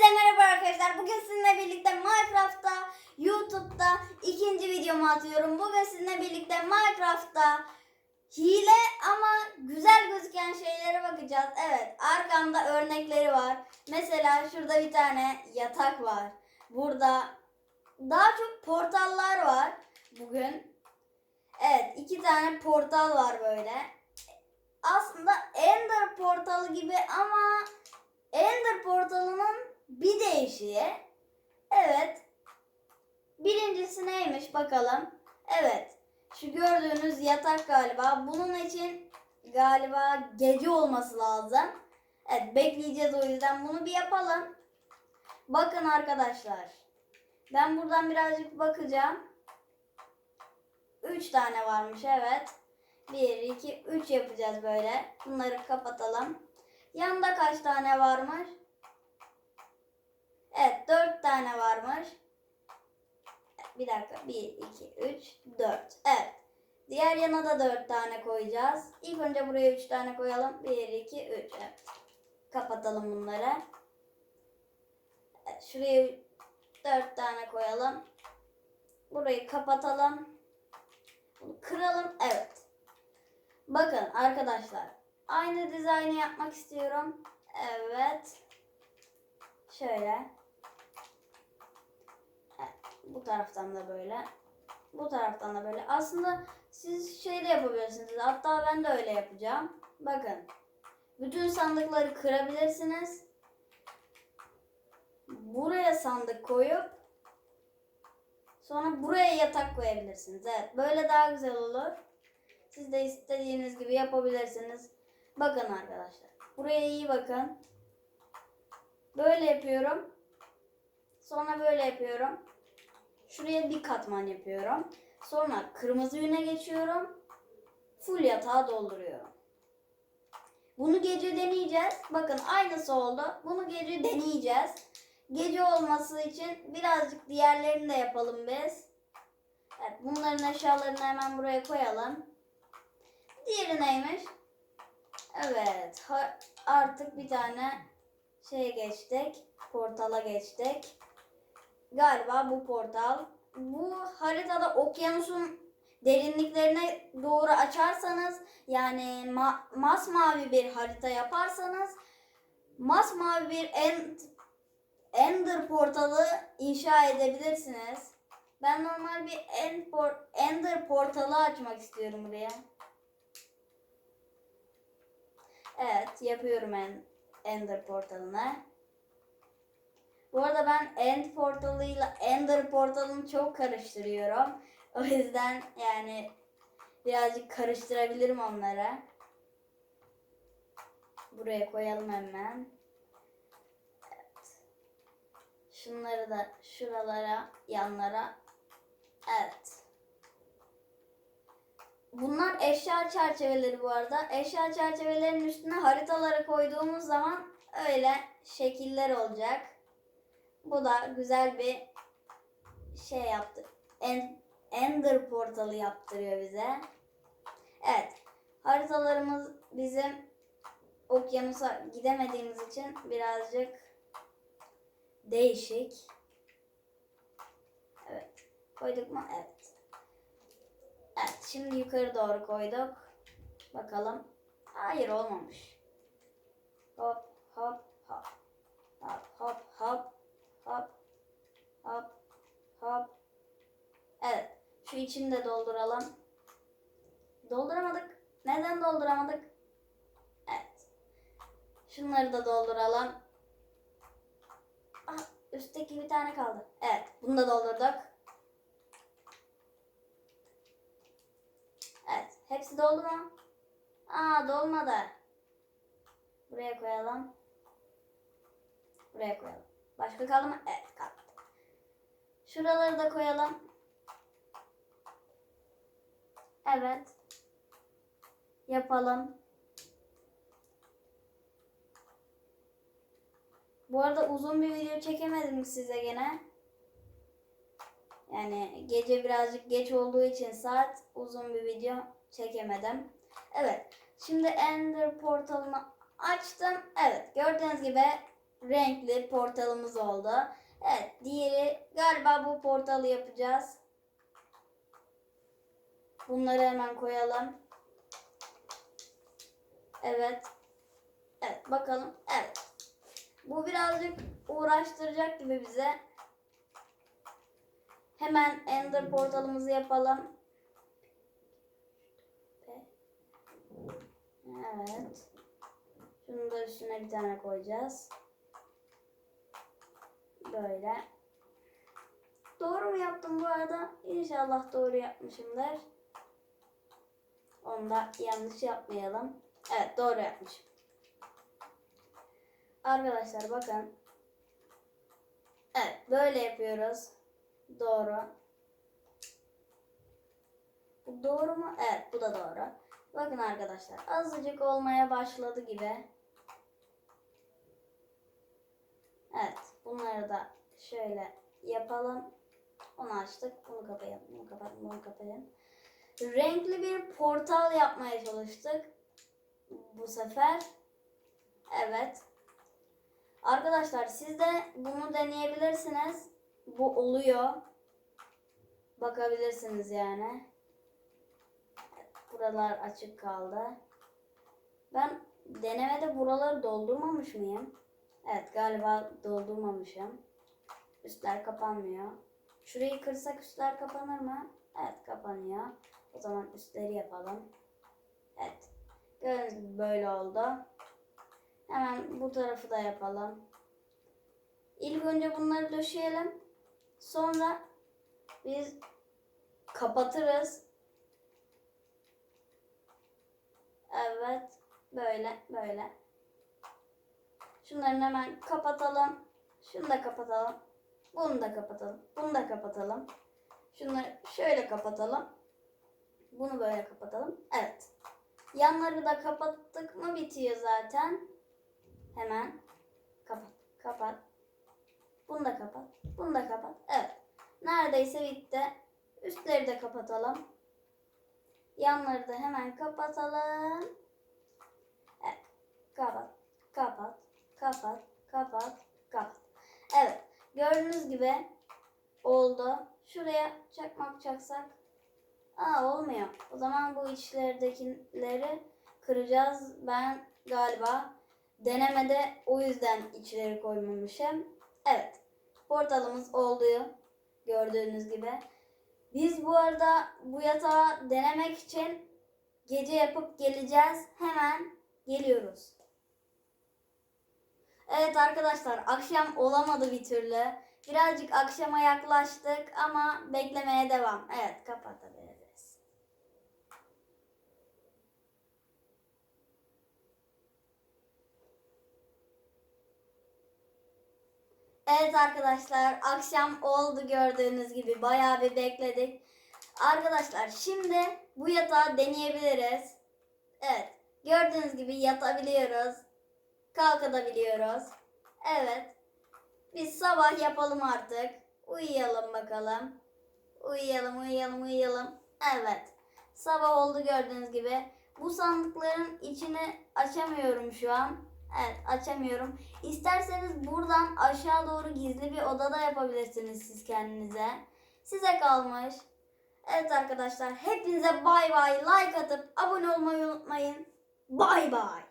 Hepinize merhaba arkadaşlar. Bugün sizinle birlikte Minecraft'ta, YouTube'da ikinci videomu atıyorum. Bugün sizinle birlikte Minecraft'ta hile ama güzel gözüken şeylere bakacağız. Evet, arkamda örnekleri var. Mesela şurada bir tane yatak var. Burada daha çok portallar var bugün. Evet, iki tane portal var böyle. Aslında Ender portalı gibi ama Ender portalının bir değişiği. Evet. Birincisi neymiş bakalım. Evet. Şu gördüğünüz yatak galiba. Bunun için galiba gece olması lazım. Evet bekleyeceğiz o yüzden bunu bir yapalım. Bakın arkadaşlar. Ben buradan birazcık bakacağım. 3 tane varmış evet. 1, 2, 3 yapacağız böyle. Bunları kapatalım. Yanında kaç tane varmış? Evet 4 tane varmış. Bir dakika 1, 2, 3, 4. Evet. Diğer yana da 4 tane koyacağız. İlk önce buraya 3 tane koyalım. 1, 2, 3. Evet. Kapatalım bunları. Evet, şuraya 4 tane koyalım. Burayı kapatalım. Bunu kıralım. Evet. Bakın arkadaşlar. Aynı dizaynı yapmak istiyorum. Evet. Şöyle. Bu taraftan da böyle. Bu taraftan da böyle. Aslında siz şey de yapabilirsiniz. Hatta ben de öyle yapacağım. Bakın. Bütün sandıkları kırabilirsiniz. Buraya sandık koyup sonra buraya yatak koyabilirsiniz. Evet, böyle daha güzel olur. Siz de istediğiniz gibi yapabilirsiniz. Bakın arkadaşlar. Buraya iyi bakın. Böyle yapıyorum. Sonra böyle yapıyorum. Şuraya bir katman yapıyorum. Sonra kırmızı yüne geçiyorum. Full yatağı dolduruyorum. Bunu gece deneyeceğiz. Bakın aynısı oldu. Bunu gece deneyeceğiz. Gece olması için birazcık diğerlerini de yapalım biz. Evet, bunların eşyalarını hemen buraya koyalım. Diğeri neymiş? Evet. artık bir tane şeye geçtik. Portala geçtik. Galiba bu portal. Bu haritada okyanusun derinliklerine doğru açarsanız yani ma- masmavi bir harita yaparsanız masmavi bir end, Ender portalı inşa edebilirsiniz. Ben normal bir end por- Ender portalı açmak istiyorum buraya. Evet yapıyorum en Ender portalını. Bu arada ben End portalıyla Ender portalını çok karıştırıyorum. O yüzden yani birazcık karıştırabilirim onları. Buraya koyalım hemen. Evet. Şunları da şuralara, yanlara. Evet. Bunlar eşya çerçeveleri bu arada. Eşya çerçevelerinin üstüne haritaları koyduğumuz zaman öyle şekiller olacak. Bu da güzel bir şey yaptı. En- Ender portalı yaptırıyor bize. Evet. Haritalarımız bizim okyanusa gidemediğimiz için birazcık değişik. Evet. Koyduk mu? Evet. Evet, şimdi yukarı doğru koyduk. Bakalım. Hayır olmamış. Hop hop. Hop hop hop. Hop. Hop. Hop. Evet. Şu içini de dolduralım. Dolduramadık. Neden dolduramadık? Evet. Şunları da dolduralım. Ah, üstteki bir tane kaldı. Evet. Bunu da doldurduk. Evet. Hepsi doldu mu? Aa dolmadı. Buraya koyalım. Buraya koyalım. Başka kaldı mı? Evet kaldı. Şuraları da koyalım. Evet. Yapalım. Bu arada uzun bir video çekemedim size gene. Yani gece birazcık geç olduğu için saat uzun bir video çekemedim. Evet. Şimdi Ender portalını açtım. Evet. Gördüğünüz gibi renkli portalımız oldu. Evet diğeri galiba bu portalı yapacağız. Bunları hemen koyalım. Evet. Evet bakalım. Evet. Bu birazcık uğraştıracak gibi bize. Hemen Ender portalımızı yapalım. Evet. Şunu da üstüne bir tane koyacağız. Böyle. Doğru mu yaptım bu arada? İnşallah doğru yapmışımdır. Onu da yanlış yapmayalım. Evet doğru yapmışım. Arkadaşlar bakın. Evet böyle yapıyoruz. Doğru. Bu doğru mu? Evet bu da doğru. Bakın arkadaşlar azıcık olmaya başladı gibi. Evet bunları da şöyle yapalım. Onu açtık. Bunu kapayalım. Bunu kapatın. Bunu kapayalım. Renkli bir portal yapmaya çalıştık. Bu sefer. Evet. Arkadaşlar siz de bunu deneyebilirsiniz. Bu oluyor. Bakabilirsiniz yani. Buralar açık kaldı. Ben denemede buraları doldurmamış mıyım? Evet galiba doldurmamışım. Üstler kapanmıyor. Şurayı kırsak üstler kapanır mı? Evet kapanıyor. O zaman üstleri yapalım. Evet. Gördüğünüz gibi böyle oldu. Hemen bu tarafı da yapalım. İlk önce bunları döşeyelim. Sonra biz kapatırız. Evet. Böyle böyle. Şunları hemen kapatalım. Şunu da kapatalım. Bunu da kapatalım. Bunu da kapatalım. Şunları şöyle kapatalım. Bunu böyle kapatalım. Evet. Yanları da kapattık mı bitiyor zaten. Hemen kapat. Kapat. Bunu da kapat. Bunu da kapat. Evet. Neredeyse bitti. Üstleri de kapatalım. Yanları da hemen kapatalım. Evet. Kapat. Kapat. Kapat. Kapat. Kapat. Evet. Gördüğünüz gibi oldu. Şuraya çakmak çaksak. Aa olmuyor. O zaman bu içleridekileri kıracağız. Ben galiba denemede o yüzden içleri koymamışım. Evet. Portalımız oldu. Gördüğünüz gibi. Biz bu arada bu yatağı denemek için gece yapıp geleceğiz. Hemen geliyoruz. Evet arkadaşlar akşam olamadı bir türlü. Birazcık akşama yaklaştık ama beklemeye devam. Evet kapatabiliriz. Evet arkadaşlar akşam oldu gördüğünüz gibi bayağı bir bekledik. Arkadaşlar şimdi bu yatağı deneyebiliriz. Evet gördüğünüz gibi yatabiliyoruz. Kalkabiliyoruz. Evet. Biz sabah yapalım artık. Uyuyalım bakalım. Uyuyalım, uyuyalım, uyuyalım. Evet. Sabah oldu gördüğünüz gibi. Bu sandıkların içini açamıyorum şu an. Evet, açamıyorum. İsterseniz buradan aşağı doğru gizli bir odada yapabilirsiniz siz kendinize. Size kalmış. Evet arkadaşlar, hepinize bay bay. Like atıp abone olmayı unutmayın. Bay bay.